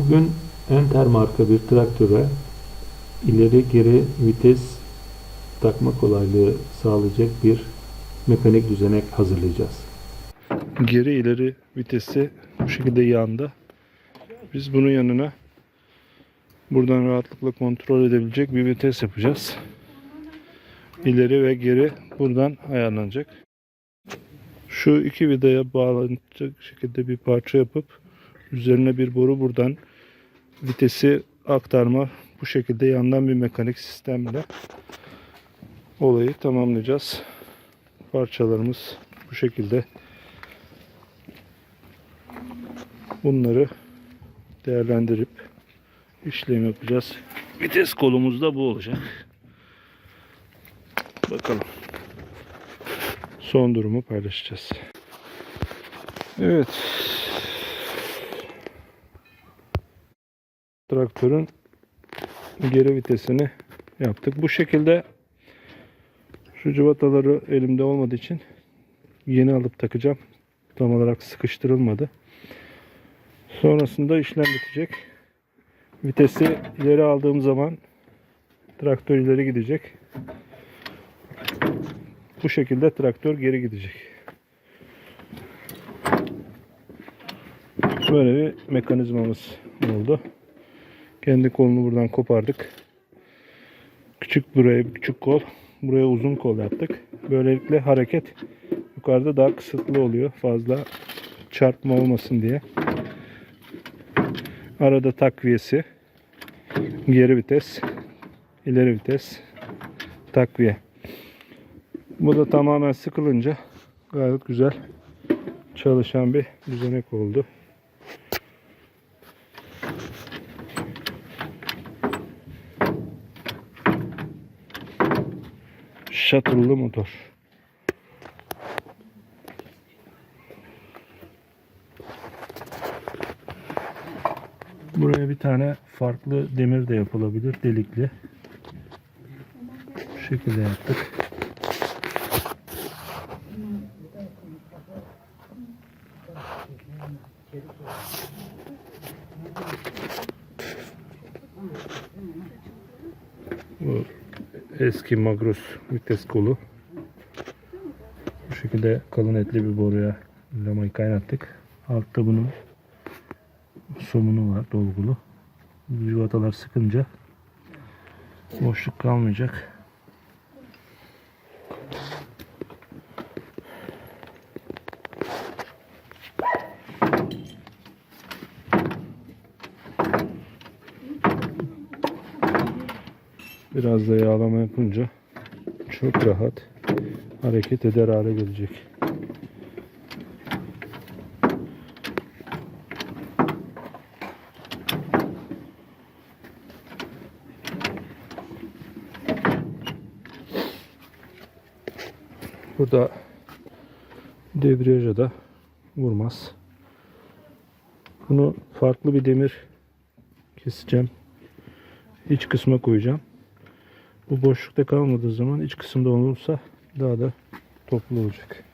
Bugün Enter marka bir traktöre ileri geri vites takma kolaylığı sağlayacak bir mekanik düzenek hazırlayacağız. Geri ileri vitesi bu şekilde yanda. Biz bunun yanına buradan rahatlıkla kontrol edebilecek bir vites yapacağız. İleri ve geri buradan ayarlanacak. Şu iki vidaya bağlanacak şekilde bir parça yapıp üzerine bir boru buradan vitesi aktarma bu şekilde yandan bir mekanik sistemle olayı tamamlayacağız. Parçalarımız bu şekilde. Bunları değerlendirip işlem yapacağız. Vites kolumuz da bu olacak. Bakalım. Son durumu paylaşacağız. Evet. Traktörün geri vitesini yaptık. Bu şekilde şu cıvataları elimde olmadığı için yeni alıp takacağım. Tam olarak sıkıştırılmadı. Sonrasında işlem bitecek. Vitesi ileri aldığım zaman traktör ileri gidecek. Bu şekilde traktör geri gidecek. Böyle bir mekanizmamız oldu. Kendi kolunu buradan kopardık. Küçük buraya küçük kol, buraya uzun kol yaptık. Böylelikle hareket yukarıda daha kısıtlı oluyor. Fazla çarpma olmasın diye. Arada takviyesi, geri vites, ileri vites, takviye. Bu da tamamen sıkılınca gayet güzel çalışan bir düzenek oldu. Shuttle'lı motor. Buraya bir tane farklı demir de yapılabilir delikli. Bu şekilde yaptık. Bu eski Magros vites kolu. Bu şekilde kalın etli bir boruya lamayı kaynattık. Altta bunun somunu var dolgulu. Bu Civatalar sıkınca boşluk kalmayacak. Biraz da yağlama yapınca çok rahat hareket eder hale gelecek. Burada debriyaja da vurmaz. Bunu farklı bir demir keseceğim. İç kısma koyacağım. Bu boşlukta kalmadığı zaman iç kısımda olursa daha da toplu olacak.